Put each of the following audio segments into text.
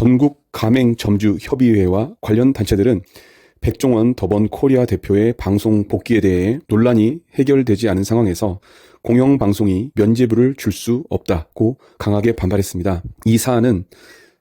전국 가맹점주협의회와 관련 단체들은 백종원 더번 코리아 대표의 방송 복귀에 대해 논란이 해결되지 않은 상황에서 공영방송이 면제부를 줄 수 없다고 강하게 반발했습니다. 이 사안은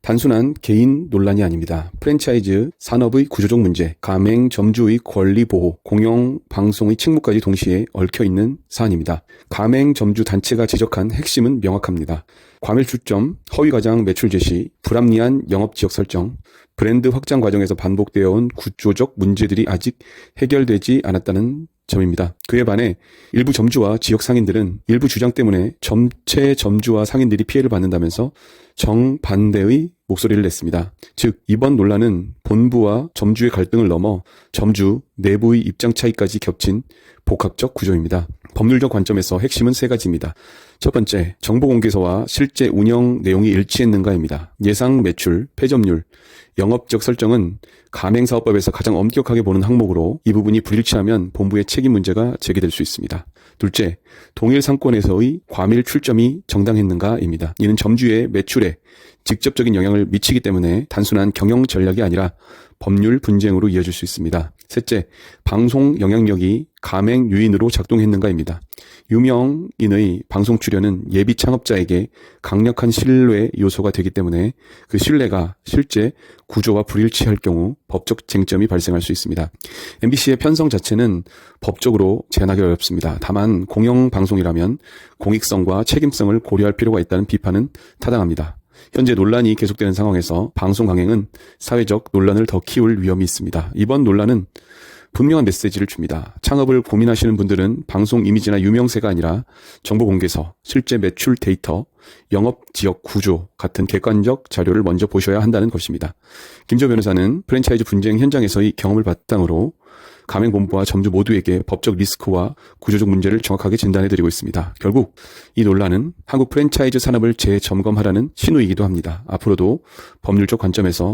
단순한 개인 논란이 아닙니다. 프랜차이즈 산업의 구조적 문제, 가맹 점주의 권리 보호, 공영 방송의 책무까지 동시에 얽혀 있는 사안입니다. 가맹 점주 단체가 지적한 핵심은 명확합니다. 과밀 출점, 허위 과장 매출 제시, 불합리한 영업 지역 설정, 브랜드 확장 과정에서 반복되어 온 구조적 문제들이 아직 해결되지 않았다는 점입니다. 그에 반해 일부 점주와 지역 상인들은 일부 주장 때문에 전체 점주와 상인들이 피해를 받는다면서 정반대의 목소리를 냈습니다. 즉, 이번 논란은 본부와 점주의 갈등을 넘어 점주 내부의 입장 차이까지 겹친 복합적 구조입니다. 법률적 관점에서 핵심은 세 가지입니다. 첫 번째, 정보 공개서와 실제 운영 내용이 일치했는가입니다. 예상 매출, 폐점률, 영업적 설정은 가맹사업법에서 가장 엄격하게 보는 항목으로 이 부분이 불일치하면 본부의 책임 문제가 제기될 수 있습니다. 둘째, 동일 상권에서의 과밀 출점이 정당했는가입니다. 이는 점주의 매출에 직접적인 영향을 미치기 때문에 단순한 경영 전략이 아니라 법률 분쟁으로 이어질 수 있습니다. 셋째, 방송 영향력이 가맹 유인으로 작동했는가입니다. 유명인의 방송 출연은 예비 창업자에게 강력한 신뢰 요소가 되기 때문에 그 신뢰가 실제 구조와 불일치할 경우 법적 쟁점이 발생할 수 있습니다. MBC의 편성 자체는 법적으로 제한하기 어렵습니다. 다만 공영방송이라면 공익성과 책임성을 고려할 필요가 있다는 비판은 타당합니다. 현재 논란이 계속되는 상황에서 방송 강행은 사회적 논란을 더 키울 위험이 있습니다. 이번 논란은 분명한 메시지를 줍니다. 창업을 고민하시는 분들은 방송 이미지나 유명세가 아니라 정보 공개서, 실제 매출 데이터, 영업 지역 구조 같은 객관적 자료를 먼저 보셔야 한다는 것입니다. 김조 변호사는 프랜차이즈 분쟁 현장에서의 경험을 바탕으로 가맹본부와 점주 모두에게 법적 리스크와 구조적 문제를 정확하게 진단해드리고 있습니다. 결국 이 논란은 한국 프랜차이즈 산업을 재점검하라는 신호이기도 합니다. 앞으로도 법률적 관점에서